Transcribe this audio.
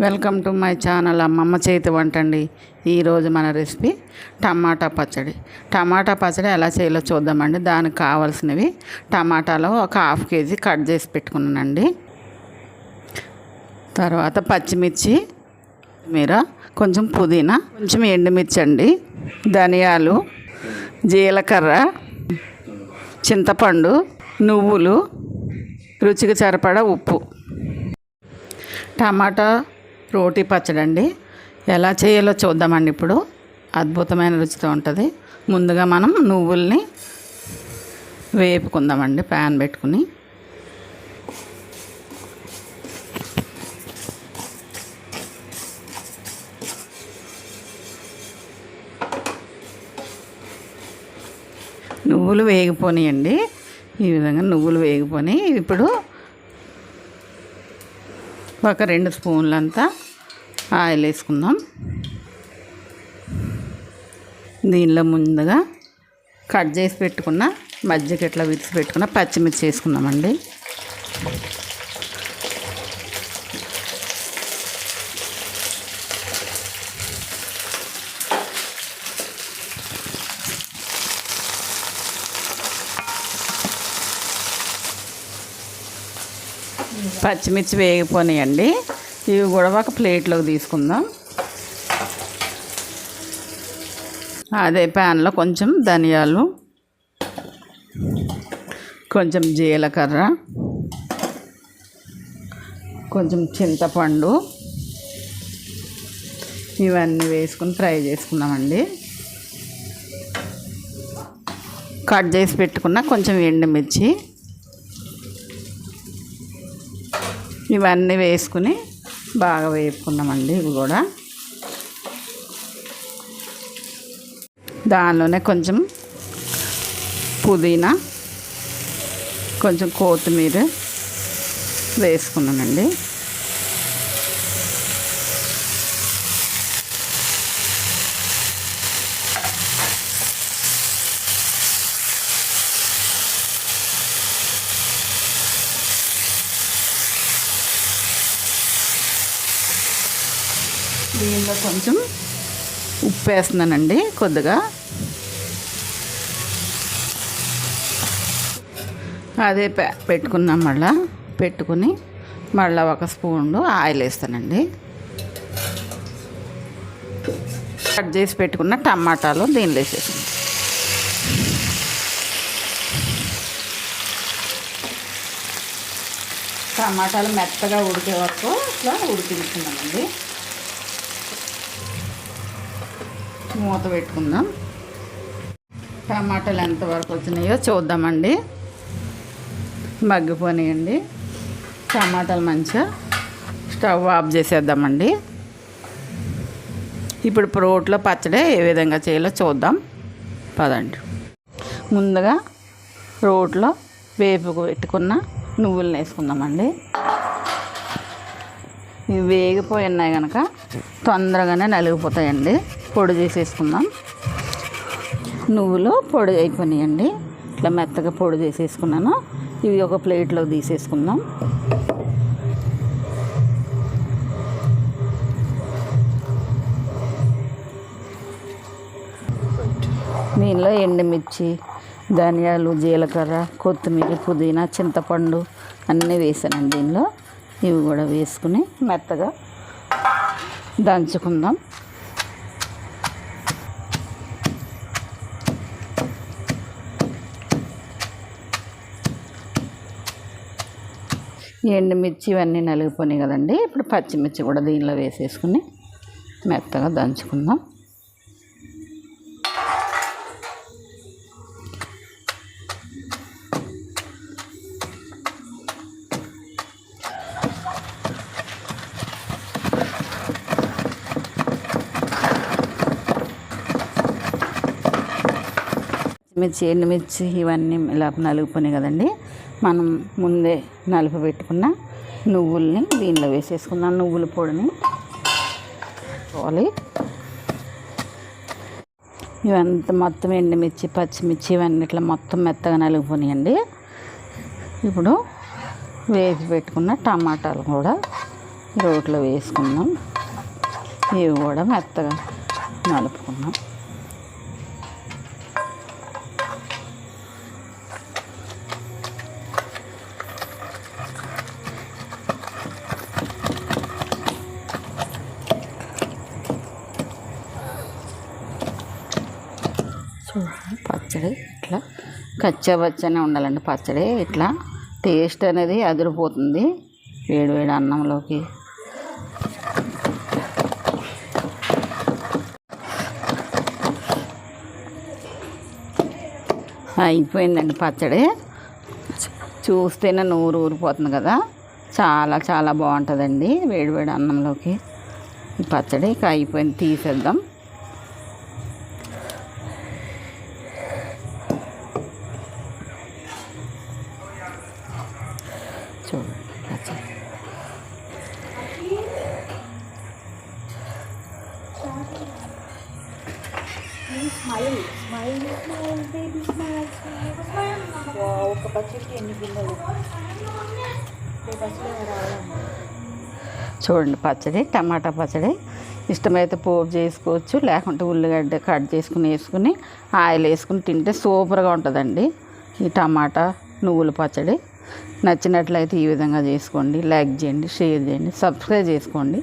Welcome to my channel అమ్మమ్మ చేతి వంట అండి. ఈరోజు మన రెసిపీ టమాటా పచ్చడి. టమాటా పచ్చడి ఎలా చేయాలో చూద్దామండి. దానికి కావాల్సినవి టమాటాలో ఒక హాఫ్ కేజీ కట్ చేసి పెట్టుకున్నానండి. తర్వాత పచ్చిమిర్చి మీర కొంచెం పుదీనా కొంచెం ఎండుమిర్చి అండి ధనియాలు జీలకర్ర చింతపండు నువ్వులు రుచికి సరిపడా ఉప్పు. టమాటా రోటీ పచ్చడి అండి ఎలా చేయాలో చూద్దామండి ఇప్పుడు. అద్భుతమైన రుచితో ఉంటుంది. ముందుగా మనం నువ్వుల్ని వేపుకుందామండి ప్యాన్ పెట్టుకుని. నువ్వులు వేగిపోనియండి. ఈ విధంగా నువ్వులు వేగిపోయి ఇప్పుడు ఒక రెండు స్పూన్లంతా ఆయిల్ వేసుకుందాం. దీనిలో ముందుగా కట్ చేసి పెట్టుకున్న మజ్జిగ ఇట్లా విడిచి పెట్టుకున్న పచ్చిమిర్చి వేసుకుందామండి. పచ్చిమిర్చి వేగిపోయినాయండి ఇవి కూడా ఒక ప్లేట్లోకి తీసుకుందాం. అదే ప్యాన్లో కొంచెం ధనియాలు కొంచెం జీలకర్ర కొంచెం చింతపండు ఇవన్నీ వేసుకుని ఫ్రై చేసుకుందామండి. కట్ చేసి పెట్టుకున్న కొంచెం ఎండుమిర్చి ఇవన్నీ వేసుకుని బాగా వేపుకున్నామండి ఇవి కూడా. దానిలోనే కొంచెం పుదీనా కొంచెం కొత్తిమీర వేసుకున్నానండి. దీనిలో కొంచెం ఉప్పు వేస్తున్నానండి కొద్దిగా. అదే పె- పెట్టుకున్నాం మళ్ళా. పెట్టుకుని మళ్ళీ ఒక స్పూన్ ఆయిల్ వేస్తానండి. కట్ చేసి పెట్టుకున్న టమాటాలు దీనిలో వేసేసాను టమాటాలు మెత్తగా ఉడికే వరకు ఇట్లా ఉడికించుకున్నామండి మూత పెట్టుకుందాం. టమాటాలు ఎంతవరకు వచ్చినాయో చూద్దామండి. మగ్గిపోయినాయండి. టమాటాలు మంచిగా స్టవ్ ఆఫ్ చేసేద్దామండి. ఇప్పుడు రోట్లో పచ్చడి ఏ విధంగా చేయాలో చూద్దాం. పదండి. ముందుగా రోట్లో వేపుకు పెట్టుకున్న నువ్వులను వేసుకుందామండి. ఇవి వేగిపోయి ఉన్నాయి కనుక తొందరగానే నలిగిపోతాయండి. పొడి చేసేసుకుందాం. నువ్వులు పొడి అయిపోయినాయండి. ఇట్లా మెత్తగా పొడి చేసేసుకున్నాను. ఇవి ఒక ప్లేట్లో తీసేసుకుందాం. దీనిలో ఎండుమిర్చి ధనియాలు జీలకర్ర కొత్తిమీర పుదీనా చింతపండు అన్నీ వేసానండి దీనిలో. ఇవి కూడా వేసుకుని మెత్తగా దంచుకుందాం. ఎండుమిర్చి ఇవన్నీ నలిగిపోయినాయి కదండి. ఇప్పుడు పచ్చిమిర్చి కూడా దీనిలో వేసేసుకుని మెత్తగా దంచుకుందాం. మిర్చి ఎండుమిర్చి ఇవన్నీ ఇలా నలిగిపోయినాయి కదండి. మనం ముందే నలుపు పెట్టుకున్న నువ్వుల్ని దీనిలో వేసేసుకుందాం నువ్వుల పొడిని. పోవాలి ఇవంతా మొత్తం ఎండుమిర్చి పచ్చిమిర్చి ఇవన్నీ ఇట్లా మొత్తం మెత్తగా నలిగిపోయినాయండి ఇప్పుడు వేసి పెట్టుకున్న టమాటాలు కూడా రోట్లో వేసుకుందాం. ఇవి కూడా మెత్తగా నలుపుకున్నాం చూడండి పచ్చడి ఇట్లా కచ్చబచ్చనే ఉండాలండి పచ్చడి. ఇట్లా టేస్ట్ అనేది అదిరిపోతుంది. వేడి వేడి అన్నంలోకి. అయిపోయిందండి పచ్చడి. చూస్తేనే నూరు ఊరిపోతుంది కదా. చాలా చాలా బాగుంటుందండి వేడి వేడి అన్నంలోకి. పచ్చడి ఇక అయిపోయింది తీసేద్దాం. చూడండి ఒక ఎన్ని గిన్నెలు? చూడండి పచ్చడి టమాటా పచ్చడి. ఇష్టమైతే పోపు చేసుకోవచ్చు లేకుంటే ఉల్లిగడ్డ కట్ చేసుకుని వేసుకుని ఆయిల్ వేసుకుని తింటే సూపర్గా ఉంటుందండి ఈ టమాటా నువ్వుల పచ్చడి. నచ్చినట్లయితే ఈ విధంగా చేసుకోండి. లైక్ చేయండి షేర్ చేయండి సబ్స్క్రైబ్ చేసుకోండి.